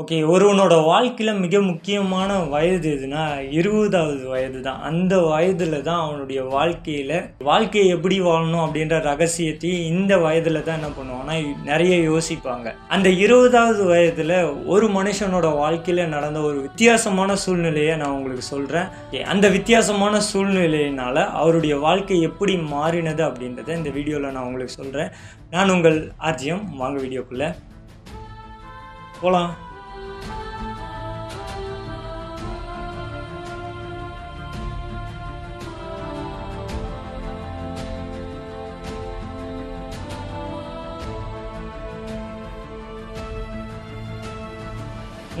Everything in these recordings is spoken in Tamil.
ஓகே ஒருவனோட வாழ்க்கையில் மிக முக்கியமான வயது எதுனா இருபதாவது வயது தான். அந்த வயதில் தான் அவனுடைய வாழ்க்கையில் வாழ்க்கையை எப்படி வாழணும் அப்படின்ற ரகசியத்தையும் இந்த வயதில் தான் என்ன பண்ணுவான்னா நிறைய யோசிப்பாங்க. அந்த இருபதாவது வயதில் ஒரு மனுஷனோட வாழ்க்கையில் நடந்த ஒரு வித்தியாசமான சூழ்நிலையை நான் உங்களுக்கு சொல்கிறேன் அந்த வித்தியாசமான சூழ்நிலையினால் அவருடைய வாழ்க்கை எப்படி மாறினது அப்படின்றத இந்த வீடியோவில் நான் உங்களுக்கு சொல்கிறேன் நான் உங்கள் ஆர்ஜியம் வாங்க வீடியோக்குள்ளே போகலாம்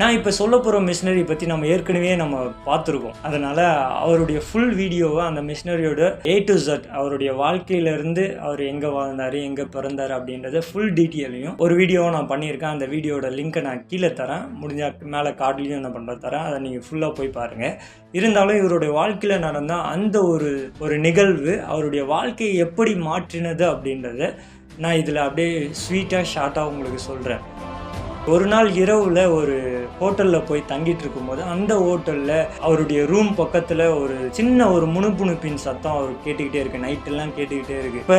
நான் இப்போ சொல்ல போகிற மிஷினரி பற்றி நம்ம ஏற்கனவே நம்ம பார்த்துருக்கோம். அதனால் அவருடைய ஃபுல் வீடியோவை அந்த மிஷினரியோட ஏ டு ஜட் அவருடைய வாழ்க்கையிலேருந்து அவர் எங்கே வாழ்ந்தார் எங்கே பிறந்தார் அப்படின்றத ஃபுல் டீட்டெயிலையும் ஒரு வீடியோவை நான் பண்ணியிருக்கேன். அந்த வீடியோட லிங்க்கை நான் கீழே தரேன். முடிஞ்சா மேலே கார்டுலையும் என்ன பண்ணுற தரேன். அதை நீங்கள் ஃபுல்லாக போய் பாருங்கள் இருந்தாலும் இவருடைய வாழ்க்கையில் நடந்த அந்த ஒரு ஒரு நிகழ்வு அவருடைய வாழ்க்கையை எப்படி மாற்றினது அப்படின்றத நான் இதில் அப்படியே ஸ்வீட்டாக ஷார்ட்டாக உங்களுக்கு சொல்கிறேன் ஒரு நாள் இரவில் ஒரு ஹோட்டலில் போய் தங்கிட்டு இருக்கும்போது அந்த ஹோட்டலில் அவருடைய ரூம் பக்கத்தில் ஒரு சின்ன ஒரு முணுப்புணுப்பின் சத்தம் அவர் கேட்டுக்கிட்டே இருக்கு. நைட்டெல்லாம் கேட்டுக்கிட்டே இருக்கு. இப்போ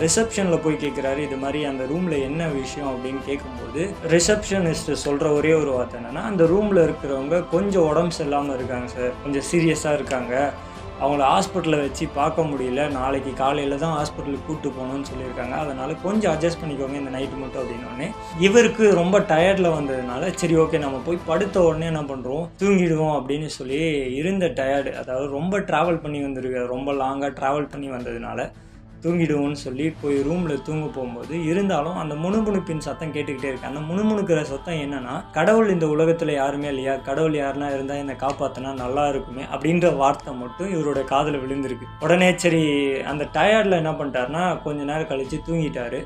ரிசப்ஷனில் போய் கேட்குறாரு இது மாதிரி அந்த ரூமில் என்ன விஷயம் அப்படின்னு கேட்கும்போது ரிசப்ஷனிஸ்ட் சொல்கிற ஒரே ஒரு வார்த்தை என்னன்னா அந்த ரூமில் இருக்கிறவங்க கொஞ்சம் உடம்பு சரியில்லாமல் இருக்காங்க சார். கொஞ்சம் சீரியஸாக இருக்காங்க. அவங்கள ஹாஸ்பிட்டலில் வச்சு பார்க்க முடியல. நாளைக்கு காலையில் தான் ஹாஸ்பிட்டலுக்கு கூப்பிட்டு போகணும்னு சொல்லியிருக்காங்க. அதனால் கொஞ்சம் அட்ஜஸ்ட் பண்ணிக்கோங்க இந்த நைட்டு மட்டும் அப்படின்னோடனே இவருக்கு ரொம்ப டயர்டில் வந்ததுனால சரி ஓகே நம்ம போய் படுத்த உடனே என்ன பண்ணுறோம் தூங்கிடுவோம் அப்படின்னு சொல்லி இருந்த டயர்டு அதாவது ரொம்ப ட்ராவல் பண்ணி வந்திருக்கு ரொம்ப லாங்காக ட்ராவல் பண்ணி வந்ததுனால தூங்கிடுவோம்னு சொல்லி போய் ரூமில் தூங்க போகும்போது இருந்தாலும் அந்த முணுமுணுப்பின் சத்தம் கேட்டுக்கிட்டே இருக்கு. அந்த முணுமுணுக்கிற சத்தம் என்னன்னா கடவுள் இந்த உலகத்தில் யாருமே இல்லையா? கடவுள் யாருன்னா இருந்தால் என்னை காப்பாற்றினா நல்லா இருக்குமே அப்படின்ற வார்த்தை மட்டும் இவரோட காதில் விழுந்திருக்கு. உடனே சரி அந்த டயர்டில் என்ன பண்ணிட்டாருன்னா கொஞ்ச நேரம் கழித்து தூங்கிட்டாரு.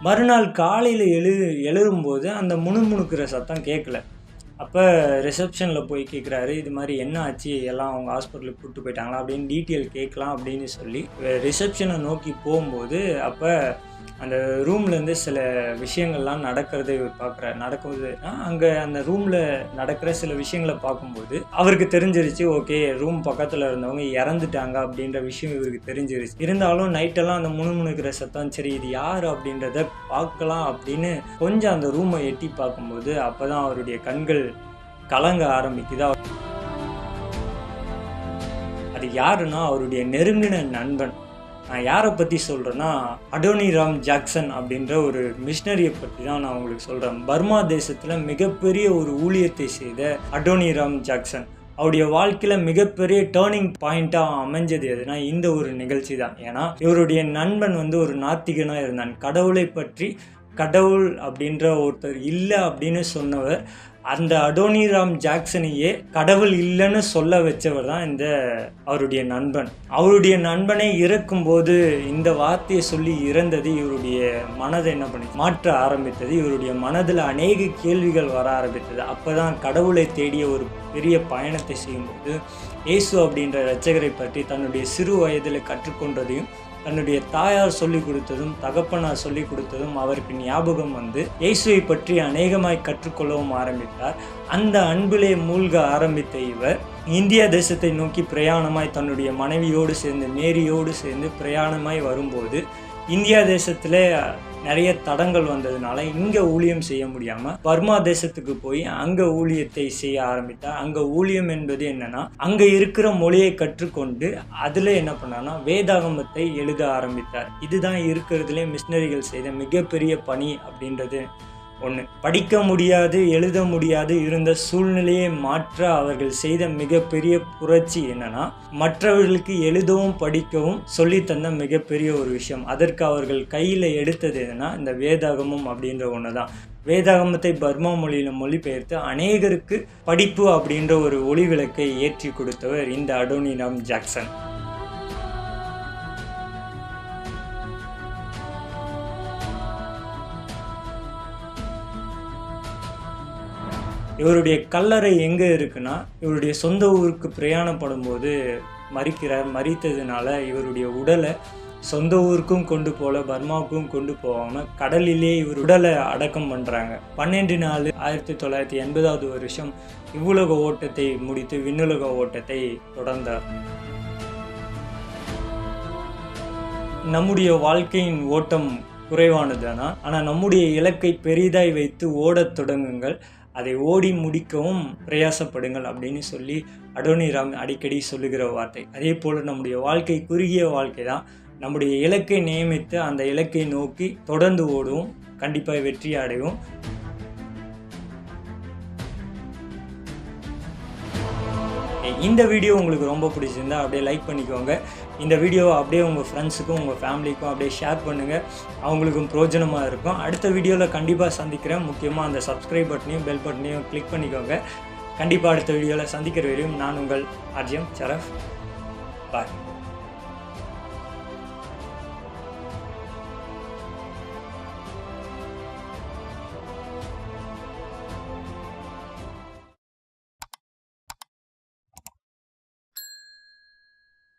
மறுநாள் காலையில் எழு எழுறும்போது அந்த முணுமுணுக்கிற சத்தம் கேட்கல அப்போ ரிசப்ஷனில் போய் கேட்குறாரு இது மாதிரி என்ன ஆச்சு? எல்லாம் அவங்க ஹாஸ்பிட்டலுக்கு கூப்பிட்டு போயிட்டாங்களா? அப்படின்னு டீட்டெயில் கேட்கலாம் அப்படின்னு சொல்லி ரிசப்ஷனை நோக்கி போகும்போது அப்போ அந்த ரூம்லேருந்து சில விஷயங்கள்லாம் நடக்கிறது இவர் பார்க்குறாரு. நடக்குதுன்னா அங்கே அந்த ரூமில் நடக்கிற சில விஷயங்களை பார்க்கும்போது அவருக்கு தெரிஞ்சிருச்சு ஓகே ரூம் பக்கத்தில் இருந்தவங்க இறந்துட்டாங்க அப்படின்ற விஷயம் இவருக்கு தெரிஞ்சிருச்சு. இருந்தாலும் நைட்டெல்லாம் அந்த முணுமுணுக்கிற சத்தம் சரி இது யார் அப்படின்றத பார்க்கலாம் அப்படின்னு கொஞ்சம் அந்த ரூமை எட்டி பார்க்கும்போது அப்போ தான் அவருடைய கண்கள் கலங்க ஆரம்பிக்குது. அது யாருன்னா அவருடைய நெருங்கின நண்பன். நான் யாரை பற்றி சொல்கிறேன்னா அடோனிராம் ஜாக்சன் அப்படின்ற ஒரு மிஷினரியை பற்றி தான் நான் உங்களுக்கு சொல்கிறேன் பர்மா தேசத்தில் மிகப்பெரிய ஒரு ஊழியத்தை செய்த அடோனிராம் ஜாக்சன் அவருடைய வாழ்க்கையில் மிகப்பெரிய டேர்னிங் பாயிண்ட்டாக அமைஞ்சது எதுனா இந்த ஒரு நிகழ்ச்சி தான் ஏன்னா இவருடைய நண்பன் வந்து ஒரு நாத்திகனாக இருந்தான். கடவுளை பற்றி கடவுள் அப்படின்ற ஒருத்தர் இல்லை அப்படின்னு சொன்னவர் அந்த அடோனிராம் ஜாக்சனையே கடவுள் இல்லைன்னு சொல்ல வச்சவர் தான் இந்த அவருடைய நண்பன். அவருடைய நண்பனை இறக்கும்போது இந்த வார்த்தையை சொல்லி இறந்தது இவருடைய மனதை என்ன பண்ணி மாற்ற ஆரம்பித்தது. இவருடைய மனதில் அநேக கேள்விகள் வர ஆரம்பித்தது. அப்போ தான் கடவுளை தேடிய ஒரு பெரிய பயணத்தை செய்யும்போது இயேசு அப்படின்ற ரச்சகரை பற்றி தன்னுடைய சிறு வயதில் கற்றுக்கொண்டதையும் தன்னுடைய தாயார் சொல்லிக் கொடுத்ததும் தகப்பனார் சொல்லிக் கொடுத்ததும் அவருக்கு ஞாபகம் வந்து இயேசுவை பற்றி அநேகமாய் கற்றுக்கொள்ளவும் ஆரம்பித்தார். அந்த அன்பிலே மூழ்க ஆரம்பித்த இவர் இந்தியா தேசத்தை நோக்கி பிரயாணமாய் தன்னுடைய மனைவியோடு சேர்ந்து மேரியோடு சேர்ந்து பிரயாணமாய் வரும்போது இந்தியா தேசத்தில் நிறைய தடங்கள் வந்ததுனால இங்கே ஊழியம் செய்ய முடியாமல் பர்மா தேசத்துக்கு போய் அங்கே ஊழியத்தை செய்ய ஆரம்பித்தார் அங்கே ஊழியம் என்பது என்னன்னா அங்கே இருக்கிற மொழியை கற்றுக்கொண்டு அதில் என்ன பண்ணார்னா வேதாகமத்தை எழுத ஆரம்பித்தார். இதுதான் இருக்கிறதுலே மிஷினரிகள் செய்த மிகப்பெரிய பணி அப்படின்றது. ஒன்று படிக்க முடியாது எழுத முடியாது இருந்த சூழ்நிலையை மாற்ற அவர்கள் செய்த மிகப்பெரிய புரட்சி என்னன்னா மற்றவர்களுக்கு எழுதவும் படிக்கவும் சொல்லித்தந்த மிகப்பெரிய ஒரு விஷயம். அதற்கு அவர்கள் கையில் எடுத்தது என்னன்னா இந்த வேதாகமம் அப்படின்ற ஒன்று தான் வேதாகமத்தை பர்மா மொழியில் மொழிபெயர்த்து அநேகருக்கு படிப்பு அப்படின்ற ஒரு ஒளி விளக்கை ஏற்றி கொடுத்தவர் இந்த அடோனிராம் ஜாக்சன். இவருடைய கல்லறை எங்கே இருக்குன்னா இவருடைய சொந்த ஊருக்கு பிரயாணப்படும் போது மறிக்கிறார் மறித்ததுனால இவருடைய உடலை சொந்த ஊருக்கும் கொண்டு போல பர்மாவுக்கும் கொண்டு போகாமல் கடலிலே இவர் உடலை அடக்கம் பண்ணுறாங்க பன்னெண்டு நாலு ஆயிரத்தி தொள்ளாயிரத்தி எண்பதாவது வருஷம் இவ்வுலக ஓட்டத்தை முடித்து விண்ணுலக ஓட்டத்தை தொடர்ந்தார். நம்முடைய வாழ்க்கையின் ஓட்டம் குறைவானதுனா ஆனால் நம்முடைய இலக்கை பெரிதாய் வைத்து ஓடத் தொடங்குங்கள். அதை ஓடி முடிக்கவும் பிரயாசப்படுங்கள் அப்படின்னு சொல்லி அடோனிராம் அடிக்கடி சொல்லுகிற வார்த்தை. அதே போல் நம்முடைய வாழ்க்கை குறுகிய வாழ்க்கை தான். நம்முடைய இலக்கை நியமித்து அந்த இலக்கை நோக்கி தொடர்ந்து ஓடுவோம். கண்டிப்பாக வெற்றி அடைவோம். இந்த வீடியோ உங்களுக்கு ரொம்ப பிடிச்சிருந்தா அப்படியே லைக் பண்ணிக்கோங்க. இந்த வீடியோவை அப்படியே உங்கள் ஃப்ரெண்ட்ஸுக்கும் உங்கள் ஃபேமிலிக்கும் அப்படியே ஷேர் பண்ணுங்கள் அவங்களுக்கும் பிரோஜனமாக இருக்கும். அடுத்த வீடியோவில் கண்டிப்பாக சந்திக்கிறேன். முக்கியமாக அந்த சப்ஸ்கிரைப் பட்டனையும் பெல் பட்டனையும் கிளிக் பண்ணிக்கோங்க. கண்டிப்பாக அடுத்த வீடியோவில் சந்திக்கிற வரையும் நான் உங்கள் ஆர்ஜியம் சரஃப். பாய்